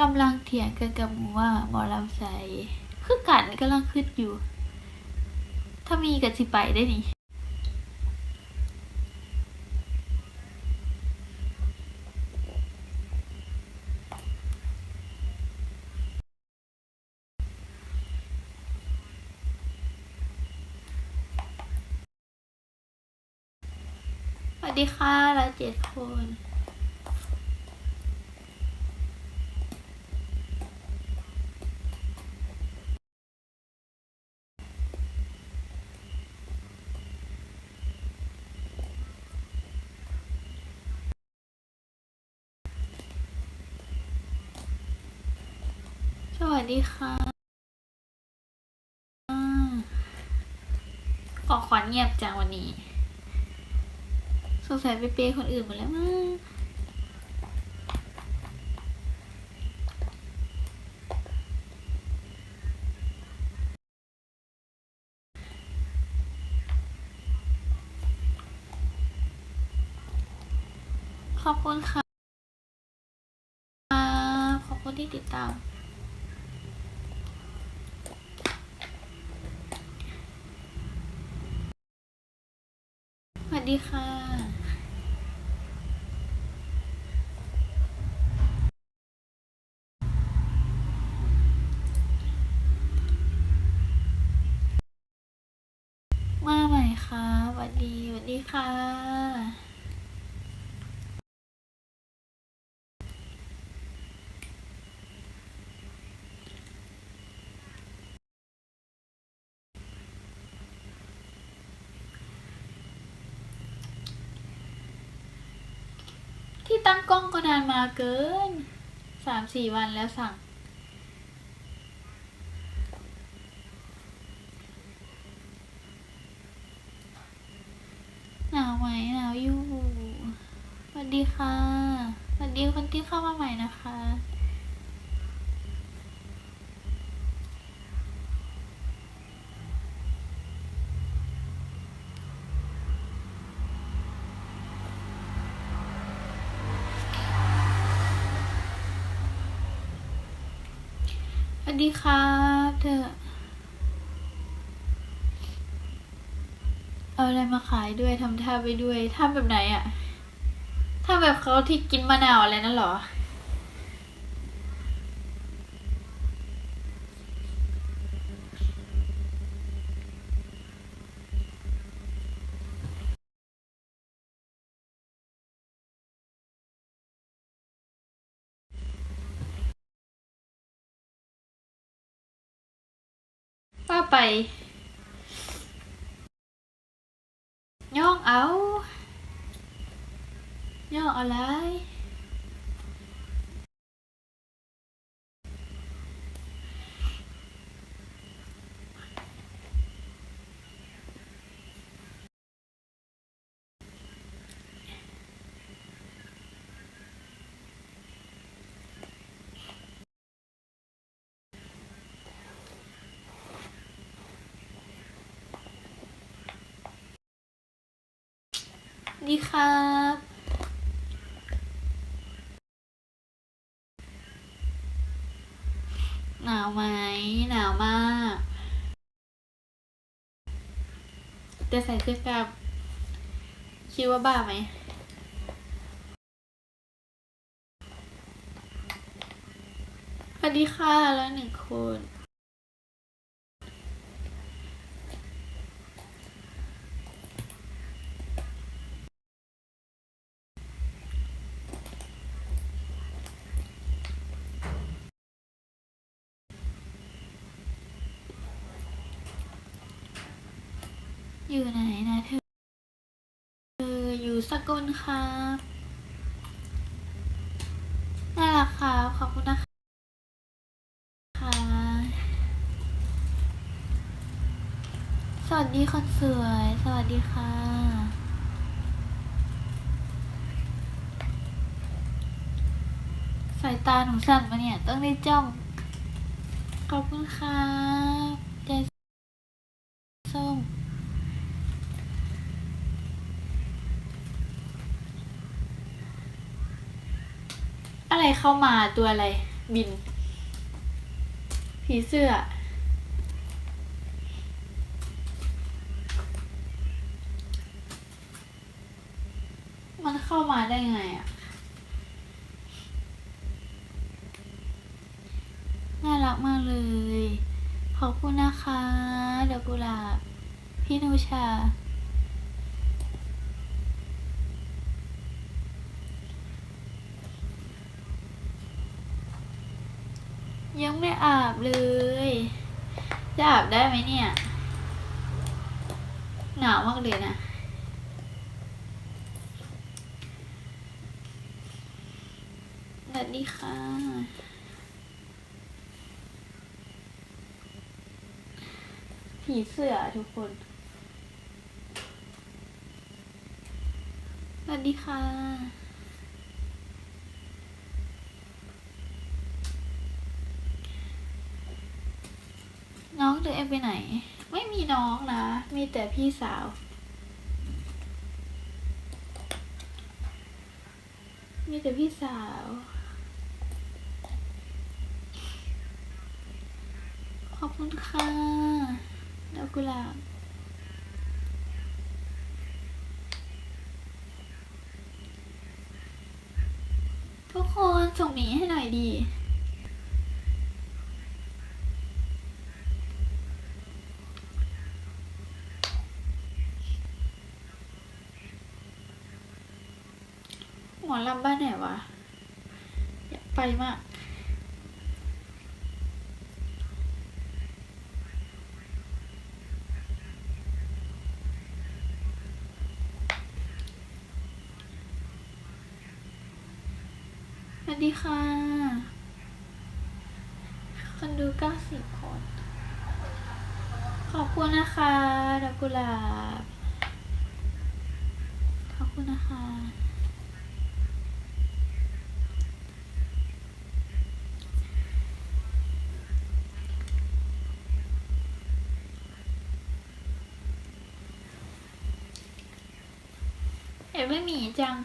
กำลังเถียงกันกับหมูว่าหมอลำใสคือกันกำลังคิดอยู่ ถ้ามีกับสิไปได้นี่สวัสดีค่ะล้วเจ็ดคน ส วัสดีค่ะอ่าขอขวัญเงียบจังวันนี้ สงสัยไปเปย์คนอื่นหมดแล้วมั้งขอบคุณค่ะ ขอบคุณที่ติดตาม สวัสดีค่ะ มาใหม่ค่ะสวัสดีสวัสดีค่ะ ตั้งกล้องก็นานมาเกินสามสี่วันแล้วสั่ง หนาวไหมหนาวอยู่สวัสดีค่ะสวัสดีคนที่เข้ามาใหม่นะคะ สวัสดีครับเธอ เอาอะไรมาขายด้วยทำท่าไปด้วยท่าแบบไหนอะท่าแบบเขาที่กินมะนาวอะไรนั่นหรอ ไป ย่องเอา ย่องอะไร ดีครับหนาวไหมหนาวมากแต่ใส่เสื้อกล้ามคิดว่าบ้าไหมสวัสดีค่ะแล้วหนึ่งคน อยู่ไหนนะเธอเธออยู่สกลครับน่ารักครับขอบคุณนะคะค่ะสวัสดีคนสวย สวัสดีค่ะ สายตาหนูสั่นมาเนี่ย ต้องได้จ้อง ขอบคุณครับใจส้ม อะไรเข้ามาตัวอะไร บิน ผีเสื้อ มันเข้ามาได้ไงอะ น่ารักมากเลย ขอบคุณนะคะ เดอกกุลาพี่นูชา ยังไม่อาบเลย จะอาบได้ไหมเนี่ย หนาวมากเลยนะสวัสดีค่ะ ผีเสื้อทุกคน สวัสดีค่ะ น้องตัวเองไปไหน ไม่มีน้องนะ มีแต่พี่สาว มีแต่พี่สาวขอบคุณค่ะดอกกุหลาบทุกคนส่งหมีให้หน่อยดี อลำบ้านไหนวะ อยากไปมากสวัสดีค่ะ คนดูเก้าสิบคน ขอบคุณนะคะดอกกุหลาบขอบคุณนะคะ ไม่มีจัง